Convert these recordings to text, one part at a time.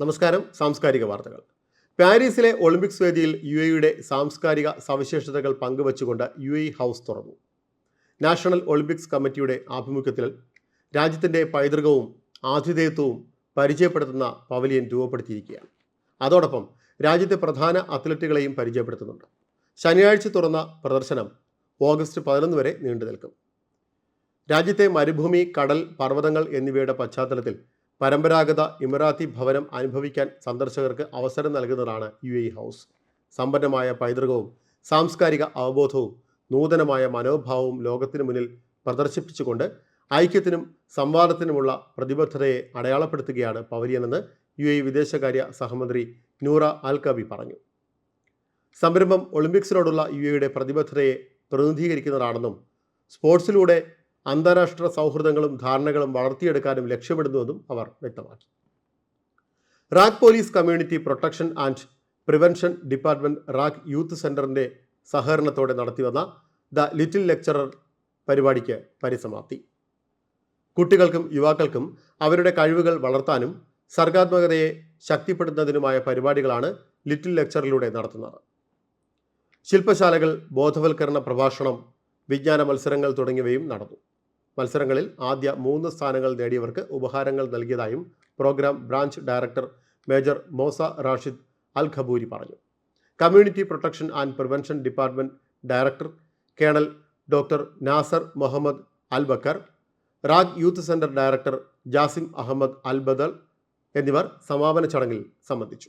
നമസ്കാരം സാംസ്കാരിക വാർത്തകൾ. പാരീസിലെ ഒളിമ്പിക്സ് വേദിയിൽ യു എയുടെ സാംസ്കാരിക സവിശേഷതകൾ പങ്കുവച്ചുകൊണ്ട് യു എ ഹൗസ് തുറന്നു. നാഷണൽ ഒളിമ്പിക്സ് കമ്മിറ്റിയുടെ ആഭിമുഖ്യത്തിൽ രാജ്യത്തിന്റെ പൈതൃകവും ആതിഥേയത്വവും പരിചയപ്പെടുത്തുന്ന പവലിയൻ രൂപപ്പെടുത്തിയിരിക്കുകയാണ്. അതോടൊപ്പം രാജ്യത്തെ പ്രധാന അത്ലറ്റുകളെയും പരിചയപ്പെടുത്തുന്നുണ്ട്. ശനിയാഴ്ച തുറന്ന പ്രദർശനം ഓഗസ്റ്റ് പതിനൊന്ന് വരെ നീണ്ടു നിൽക്കും രാജ്യത്തെ മരുഭൂമി കടൽ പർവതങ്ങൾ എന്നിവയുടെ പശ്ചാത്തലത്തിൽ പരമ്പരാഗത ഇമറാത്തി ഭവനം അനുഭവിക്കാൻ സന്ദർശകർക്ക് അവസരം നൽകുന്നതാണ് യു എ ഹൗസ്. സമ്പന്നമായ പൈതൃകവും സാംസ്കാരിക അവബോധവും നൂതനമായ മനോഭാവവും ലോകത്തിനു മുന്നിൽ പ്രദർശിപ്പിച്ചുകൊണ്ട് ഐക്യത്തിനും സംവാദത്തിനുമുള്ള പ്രതിബദ്ധതയെ അടയാളപ്പെടുത്തുകയാണ് പവലിയനെന്ന് യു എ വിദേശകാര്യ സഹമന്ത്രി നൂറ അൽ കബി പറഞ്ഞു. സംരംഭം ഒളിമ്പിക്സിനോടുള്ള യു എയുടെ പ്രതിബദ്ധതയെ പ്രതിനിധീകരിക്കുന്നതാണെന്നും സ്പോർട്സിലൂടെ അന്താരാഷ്ട്ര സൗഹൃദങ്ങളും ധാരണകളും വളർത്തിയെടുക്കാനും ലക്ഷ്യമിടുന്നുവെന്നും അവർ വ്യക്തമാക്കി. RAK police community protection and prevention department RAK youth സെന്ററിന്റെ സഹകരണത്തോടെ നടത്തിവന്ന ദ ലിറ്റിൽ ലെക്ചറർ പരിപാടിക്ക് പരിസമാപ്തി. കുട്ടികൾക്കും യുവാക്കൾക്കും അവരുടെ കഴിവുകൾ വളർത്താനും സർഗാത്മകതയെ ശക്തിപ്പെടുത്തുന്നതിനുമായ പരിപാടികളാണ് ലിറ്റിൽ ലെക്ചറിലൂടെ നടത്തുന്നത്. ശില്പശാലകൾ ബോധവൽക്കരണ പ്രഭാഷണം വിജ്ഞാന മത്സരങ്ങൾ തുടങ്ങിയവയും നടന്നു. മത്സരങ്ങളിൽ ആദ്യ മൂന്ന് സ്ഥാനങ്ങൾ നേടിയവർക്ക് ഉപഹാരങ്ങൾ നൽകിയതായും programme branch director major Mousa Rashid al Khaburi പറഞ്ഞു. Community protection and prevention department director colonel doctor Nasser Mohammed al Bakr RAK youth centre director Jassim Ahmed al Badal എന്നിവർ സമാപന ചടങ്ങിൽ സംബന്ധിച്ചു.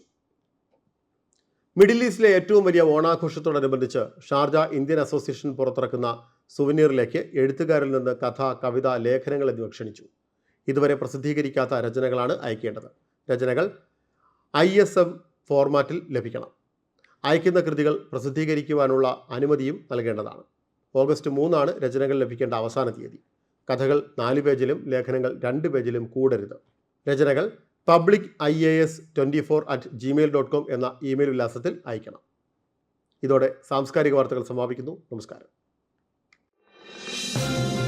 മിഡിൽ ഈസ്റ്റിലെ ഏറ്റവും വലിയ ഓണാഘോഷത്തോടനുബന്ധിച്ച് ഷാർജ ഇന്ത്യൻ അസോസിയേഷൻ പുറത്തിറക്കുന്ന സുവനീറിലേക്ക് എഴുത്തുകാരിൽ നിന്ന് കഥ കവിത ലേഖനങ്ങൾ എന്നിവ ക്ഷണിച്ചു. ഇതുവരെ പ്രസിദ്ധീകരിക്കാത്ത രചനകളാണ് അയക്കേണ്ടത്. രചനകൾ ഐ എസ് എം ഫോർമാറ്റിൽ ലഭിക്കണം. അയക്കുന്ന കൃതികൾ പ്രസിദ്ധീകരിക്കുവാനുള്ള അനുമതിയും നൽകേണ്ടതാണ്. ഓഗസ്റ്റ് മൂന്നാണ് രചനകൾ ലഭിക്കേണ്ട അവസാന തീയതി. കഥകൾ നാല് പേജിലും ലേഖനങ്ങൾ രണ്ട് പേജിലും കൂടരുത്. രചനകൾ public I A S twenty four at Gmail dot com എന്ന ഇമെയിൽ വിലാസത്തിൽ അയക്കണം. ഇതോടെ സാംസ്കാരിക വാർത്തകൾ സമാപിക്കുന്നു. നമസ്കാരം. you